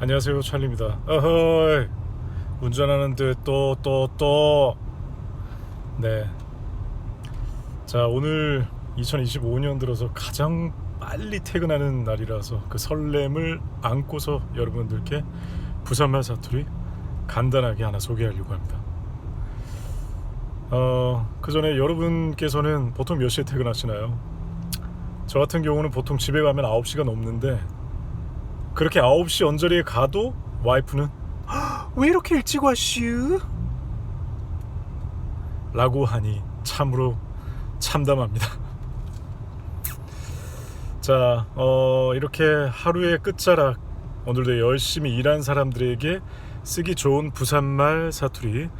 안녕하세요 찰리입니다 어허이 운전하는데 또또 또 네. 자 오늘 2025년 들어서 가장 빨리 퇴근하는 날이라서 그 설렘을 안고서 여러분들께 부산말 사투리 간단하게 하나 소개하려고 합니다 어, 그 전에 여러분께서는 보통 몇 시에 퇴근하시나요? 저 같은 경우는 보통 집에 가면 9시가 넘는데 그렇게 9시 언저리에 가도 와이프는 왜 이렇게 일찍 왔슈? 라고 하니 참으로 참담합니다. 자, 어, 이렇게 하루의 끝자락 오늘도 열심히 일한 사람들에게 쓰기 좋은 부산말 사투리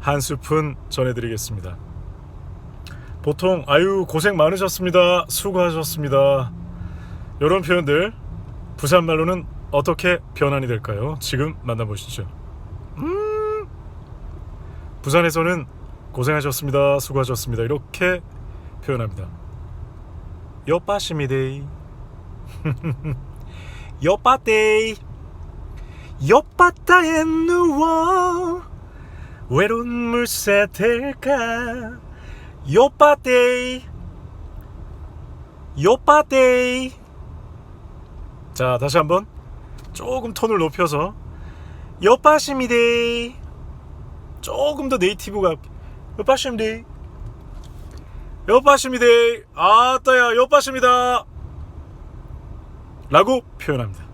한 스푼 전해드리겠습니다. 보통 아유 고생 많으셨습니다. 수고하셨습니다. 이런 표현들 부산말로는 어떻게 변환이 될까요? 지금 만나보시죠. 음, 부산에서는 고생하셨습니다. 수고하셨습니다. 이렇게 표현합니다. 여빠시미데이 여빠데이 여빠따에 누워 외로운 물새 될까 여빠데이 여빠데이 자 다시 한번 조금 톤을 높여서 여빠시미데이 조금 더 네이티브가 여빠시미데이 여빠시미데이 아따야 여빠십니다. 라고 표현합니다